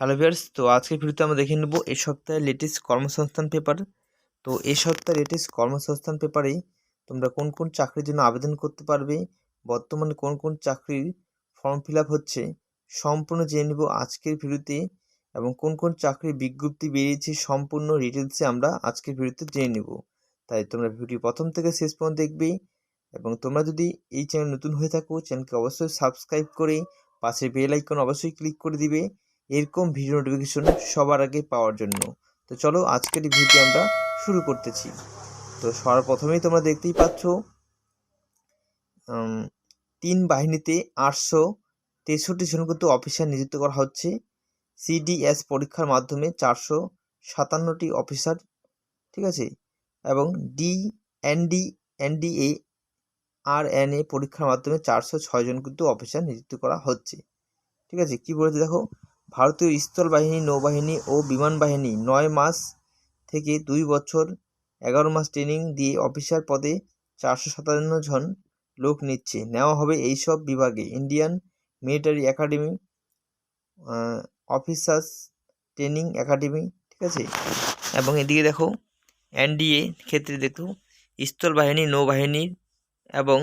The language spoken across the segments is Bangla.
হ্যালো ভিউয়ার্স তো আজকের ভিডিওতে আমরা দেখে নেব এই সপ্তাহের লেটেস্ট কর্মসংস্থান পেপার তো এই সপ্তাহের লেটেস্ট কর্মসংস্থান পেপারেই তোমরা কোন কোন চাকরির জন্য আবেদন করতে পারবে, বর্তমানে কোন কোন চাকরির ফর্ম ফিল হচ্ছে, সম্পূর্ণ জেনে নেব আজকের ভিডিওতে এবং কোন কোন চাকরির বিজ্ঞপ্তি বেরিয়েছে সম্পূর্ণ ডিটেলসে আমরা আজকের ভিডিওতে জেনে নেব। তাই তোমরা ভিডিও প্রথম থেকে শেষ পর্যন্ত দেখবে এবং তোমরা যদি এই চ্যানেল নতুন হয়ে থাকো চ্যানেলকে অবশ্যই সাবস্ক্রাইব করে পাশে বেল আইকন অবশ্যই ক্লিক করে দিবে। এরকম ভিডিও নোটিফিকেশন সবার আগে পাওয়ার জন্য। তো চলো, আজকের ভিডিও আমরা শুরু করতেছি। তো সবার প্রথমেই তোমরা দেখতেই পাচ্ছ তিন বাহিনীতে আটশো তেষট্টি জন কিন্তু অফিসার নিযুক্ত করা হচ্ছে। সিডিএস পরীক্ষার মাধ্যমে চারশো সাতান্নটি অফিসার ঠিক আছে? এবং ডি এনডি এনডিএ আর এন এ পরীক্ষার মাধ্যমে চারশো ছয় জন কিন্তু অফিসার নিযুক্ত করা হচ্ছে। ঠিক আছে? কি বলেছে দেখো? ভারতীয় স্থল বাহিনী নৌবাহিনী ও বিমান বাহিনী নয় মাস থেকে দুই বছর, এগারো মাস ট্রেনিং দিয়ে অফিসার পদে চারশো সাতান্ন জন লোক নিচ্ছে। নেওয়া হবে এইসব বিভাগে Indian military academy officers training academy, ঠিক আছে? এবং এদিকে দেখো, এনডিএ ক্ষেত্রে দেখো স্থল বাহিনী নৌবাহিনীর এবং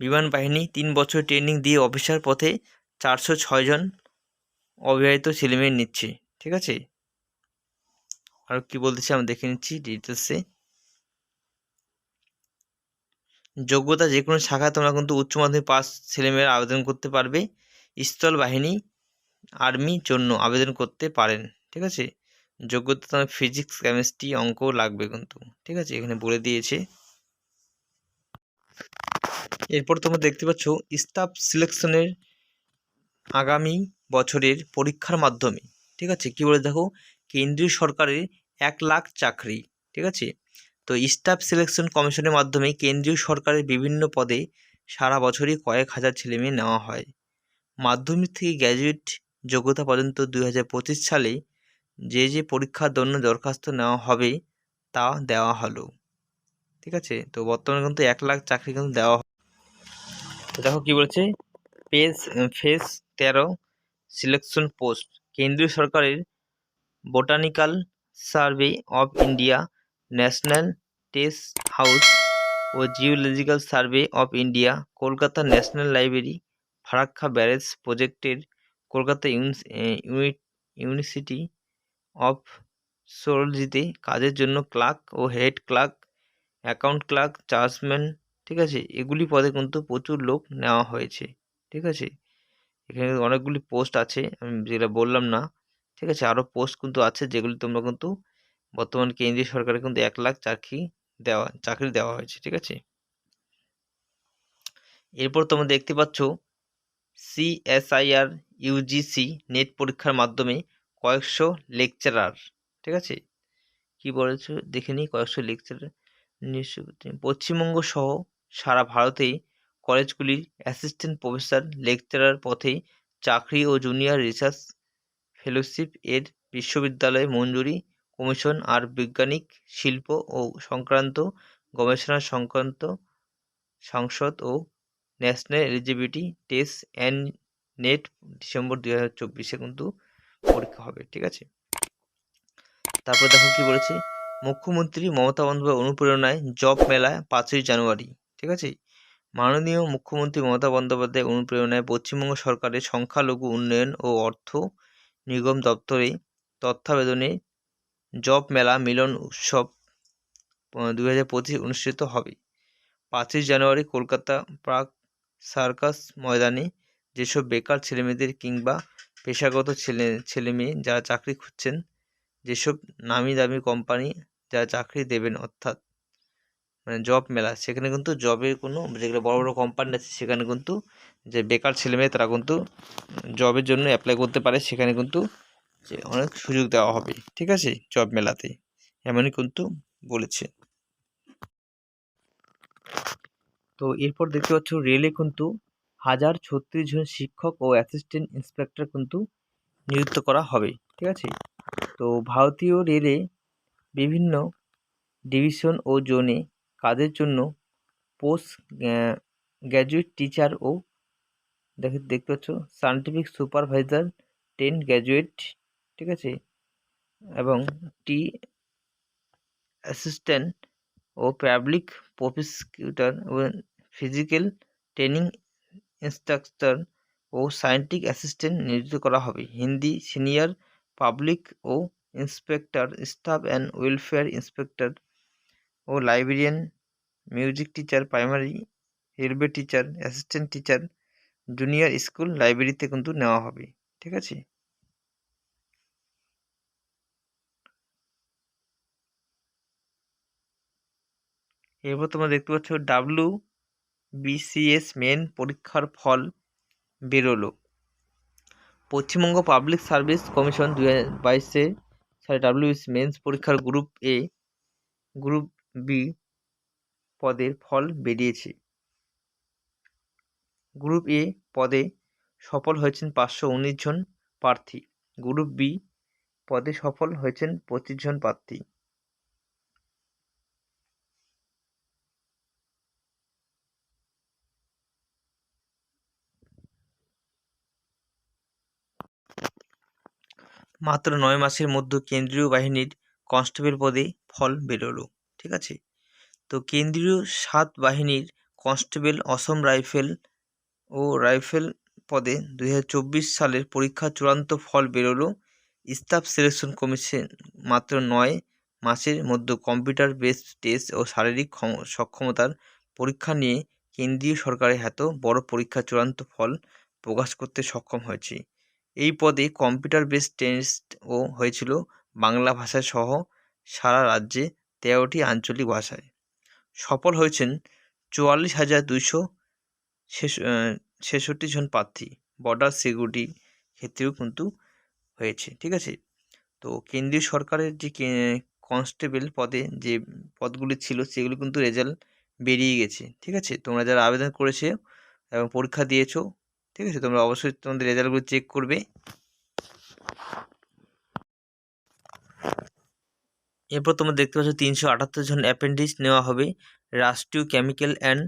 বিমান বাহিনী তিন বছর ট্রেনিং দিয়ে অফিসার পথে চারশো ছয় জন অবিবাহিত ছেলেমেয়ে নিচ্ছে, ঠিক আছে? আর কি বলতেছি আমি দেখে নিচ্ছি ডিটেলসে যোগ্যতা যে কোনো শাখায় তোমরা কিন্তু উচ্চ মাধ্যমিক পাস ছেলেমেয়েরা আবেদন করতে পারবে। স্থল বাহিনী আর্মির জন্য আবেদন করতে পারেন, ঠিক আছে? যোগ্যতা তোমার ফিজিক্স কেমিস্ট্রি অঙ্ক লাগবে কিন্তু, ঠিক আছে? এখানে বলে দিয়েছে। এরপর তোমরা দেখতে পাচ্ছ স্টাফ সিলেকশনের আগামী বছরের পরীক্ষার মাধ্যমে, ঠিক আছে? কী বলে দেখো? কেন্দ্রীয় সরকারের এক লাখ চাকরি, ঠিক আছে? তো স্টাফ সিলেকশন কমিশনের মাধ্যমে কেন্দ্রীয় সরকারের বিভিন্ন পদে সারা বছরই কয়েক হাজার ছেলেমেয়ে নেওয়া হয়। মাধ্যমিক থেকে গ্র্যাজুয়েট যোগ্যতা পর্যন্ত দুই হাজার পঁচিশ সালে যে যে পরীক্ষার জন্য দরখাস্ত নেওয়া হবে তা দেওয়া হলো, ঠিক আছে? তো বর্তমানে কিন্তু এক লাখ চাকরি কিন্তু দেওয়া তো দেখো কী বলেছে? পেজ ফেস তেরো, সিলেকশন পোস্ট। কেন্দ্রীয় সরকারের botanical survey of India, national test house O geological survey of India, Kolkata national library, Farakka barrage প্রজেক্টের, কলকাতা ইউনিট ইউনিভার্সিটি অফ সোলজিতে কাজের জন্য ক্লার্ক ও head clerk, account clerk, chargeman, ঠিক আছে? এগুলি পদে কিন্তু প্রচুর লোক নেওয়া হয়েছে। ঠিক আছে? এখানে অনেকগুলি পোস্ট আছে, আমি যেটা বললাম না, ঠিক আছে? আরও পোস্ট কিন্তু আছে যেগুলি তোমরা কিন্তু বর্তমান কেন্দ্রীয় সরকারের কিন্তু এক লাখ চাকরি দেওয়া চাকরি দেওয়া হয়েছে, ঠিক আছে? এরপর তোমরা দেখতে পাচ্ছ সিএসআইআর ইউজিসি নেট পরীক্ষার মাধ্যমে কয়েকশো লেকচারার ঠিক আছে? কি বলেছ? দেখে নিই কয়েকশো লেকচারার পশ্চিমবঙ্গ সহ সারা ভারতে কলেজগুলির অ্যাসিস্ট্যান্ট প্রফেসর লেকচারার পথে চাকরি ও জুনিয়র রিসার্চ ফেলোশিপ এর বিশ্ববিদ্যালয়ে মঞ্জুরি কমিশন আর বৈজ্ঞানিক শিল্প ও সংক্রান্ত গবেষণা সংক্রান্ত সংসদ ও national eligibility test and NET December দুই হাজার চব্বিশে কিন্তু পরীক্ষা হবে, ঠিক আছে? তারপর দেখো কি বলেছে, মুখ্যমন্ত্রী মমতা বন্দ্যোপাধ্যায় অনুপ্রেরণায় জব মেলা পাঁচই জানুয়ারি, ঠিক আছে? মাননীয় মুখ্যমন্ত্রী মমতা বন্দ্যোপাধ্যায় অনুপ্রেরণায় পশ্চিমবঙ্গ সরকারের সংখ্যালঘু উন্নয়ন ও অর্থ নিগম দপ্তরে তত্ত্বাবধানে জব মেলা মিলন উৎসব দু হাজার পঁচিশ অনুষ্ঠিত হবে। পাঁচই জানুয়ারি কলকাতা প্রাক সার্কাস ময়দানে যেসব বেকার ছেলেমেয়েদের কিংবা পেশাগত ছেলে, ছেলেমেয়ে যারা চাকরি খুঁজছেন, যেসব নামি দামি কোম্পানি যারা চাকরি দেবেন, অর্থাৎ মানে জব মেলা। সেখানে কিন্তু জবের কোনো যেগুলো বড় বড় কোম্পানি আছে, সেখানে কিন্তু যে বেকার ছেলেমেয়ে তারা কিন্তু জবের জন্য অ্যাপ্লাই করতে পারে। সেখানে কিন্তু যে অনেক সুযোগ দেওয়া হবে, ঠিক আছে? জব মেলাতে। এমনই কিন্তু বলেছে। তো এরপর দেখতে পাচ্ছ রেলে কিন্তু হাজার ছত্রিশ জন শিক্ষক ও অ্যাসিস্ট্যান্ট ইন্সপেক্টর কিন্তু নিযুক্ত করা হবে, ঠিক আছে? তো ভারতীয় রেলে বিভিন্ন ডিভিশন ও জোনে কাজের জন্য পোস্ট গ্র্যাজুয়েট টিচার ও দেখে, দেখতে পাচ্ছ, সায়েন্টিফিক সুপারভাইজার, টেন গ্র্যাজুয়েট, ঠিক আছে? এবং টি অ্যাসিস্ট্যান্ট ও পাবলিক প্রসিকিউটর ও ফিজিক্যাল ট্রেনিং ইনস্ট্রাক্টর ও সায়েন্টিফিক অ্যাসিস্ট্যান্ট নিয়োজিত করা হবে। Hindi senior public O inspector, staff and welfare inspector O librarian music teacher, primary railway teacher, assistant teacher, junior school লাইব্রেরিতে কিন্তু নেওয়া হবে, ঠিক আছে? এরপর তোমরা দেখতে পাচ্ছ ডাব্লু বিসিএস মেন পরীক্ষার ফল বেরোলো। পশ্চিমবঙ্গ পাবলিক সার্ভিস কমিশন দু হাজার বাইশে সালে ডাব্লিউবিসি মেন্স পরীক্ষার গ্রুপ এ গ্রুপ বি পদের ফল বেরিয়েছে। গ্রুপ এ পদে সফল হয়েছেন পাঁচশো উনিশ জন প্রার্থী। গ্রুপ বি পদে সফল হয়েছেন পঁচিশ জন প্রার্থী। মাত্র নয় মাসের মধ্যে কেন্দ্রীয় বাহিনীর কনস্টেবল পদে ফল বেরোলো। ঠিক আছে? তো কেন্দ্রীয় সাত বাহিনীর কনস্টেবল অসম রাইফেল ও রাইফেল পদে দু হাজার চব্বিশ সালের পরীক্ষার চূড়ান্ত ফল বেরোলো। স্টাফ সিলেকশন কমিশন মাত্র নয় মাসের মধ্যে কম্পিউটার বেসড টেস্ট ও শারীরিক সক্ষমতার পরীক্ষা নিয়ে কেন্দ্রীয় সরকারের এত বড় পরীক্ষার চূড়ান্ত ফল প্রকাশ করতে সক্ষম হয়েছে। এই পদে কম্পিউটার বেসড টেস্টও হয়েছিল বাংলা ভাষা সহ সারা রাজ্যে তেরোটি আঞ্চলিক ভাষায়। সফল হয়েছেন চুয়াল্লিশ হাজার দুইশো ছেষট্টি জন প্রার্থী। বর্ডার সিকিউরিটি ক্ষেত্রেও কিন্তু হয়েছে, ঠিক আছে? তো কেন্দ্রীয় সরকারের যে কনস্টেবল পদে যে পদগুলি ছিল, সেগুলি কিন্তু রেজাল্ট বেরিয়ে গেছে, ঠিক আছে? তোমরা যারা আবেদন করেছে এবং পরীক্ষা দিয়েছ, ঠিক আছে? তোমরা অবশ্যই তোমাদের রেজাল্টগুলো চেক করবে। এরপর তোমরা দেখতে পাচ্ছ তিনশো আটাত্তর জন অ্যাপেন্ডিক্স নেওয়া হবে। Rashtriya chemical and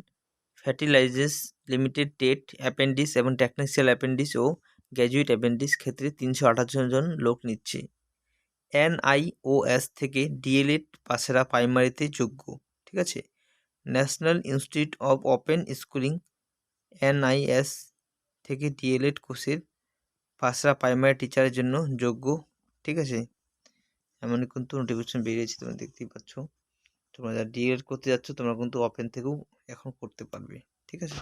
fertilizers limited TET appendix এবং টেকনিক্যাল অ্যাপেন্ডিক্স ও গ্র্যাজুয়েট অ্যাপেন্ডিক্স ক্ষেত্রে তিনশো আটাত্তর জন লোক নিচ্ছে। এনআইওএস থেকে ডিএলএড পাশেরা প্রাইমারিতে যোগ্য, ঠিক আছে? National institute of open schooling, NIS থেকে ডিএলএড কোর্সের পাশরা প্রাইমারি টিচারের জন্য যোগ্য, ঠিক আছে? এমন কিন্তু নোটিফিকেশন বেরিয়েছে, তোমরা দেখতেই পাচ্ছ। তোমরা যারা ডিএলএড করতে যাচ্ছ, তোমরা কিন্তু ওপেন থেকেও এখন করতে পারবে, ঠিক আছে?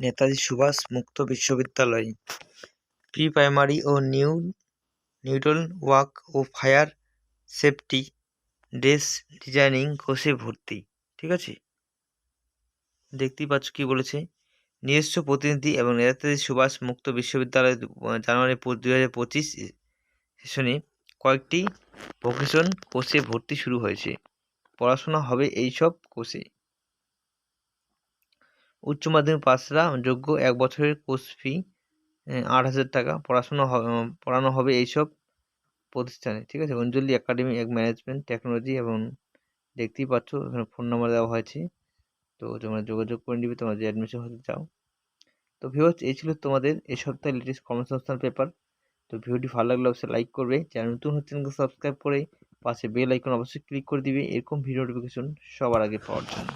নেতাজি সুভাষ মুক্ত বিশ্ববিদ্যালয় প্রি প্রাইমারি ও নিউ নিউটন ওয়াক ও ফায়ার সেফটি ড্রেস ডিজাইনিং কোর্সে ভর্তি, ঠিক আছে? দেখতেই পাচ্ছ কী বলেছে? নিজস্ব প্রতিনিধি এবং নেতাজি সুভাষ মুক্ত বিশ্ববিদ্যালয় জানুয়ারি দুই হাজার পঁচিশ সেশনে কয়েকটি ভোকেশন কোর্সে ভর্তি শুরু হয়েছে। পড়াশোনা হবে এইসব কোর্সে। উচ্চ মাধ্যমিক পাশরা যোগ্য এক বছরের কোর্স ফি আট হাজার টাকা। পড়াশোনা পড়ানো হবে এইসব প্রতিষ্ঠানে। ঠিক আছে? অঞ্জলি একাডেমি, এক ম্যানেজমেন্ট, টেকনোলজি এবং দেখতেই পাচ্ছ ফোন নাম্বার দেওয়া হয়েছে। তো তোমরা যোগাযোগ করে নিবে তোমরা যে অ্যাডমিশন হতে চাও। তো ভিউয়ার্স এই ছিল তোমাদের এই সপ্তাহে লেটেস্ট কর্মসংস্থান পেপার তো ভিডিওটি ভালো লাগলে অবশ্যই লাইক করবে। চ্যানেল নতুন হচ্ছে সাবস্ক্রাইব করে পাশে বেল আইকন অবশ্যই ক্লিক করে দিবে। এরকম ভিডিও নোটিফিকেশন সবার আগে পাওয়ার জন্য।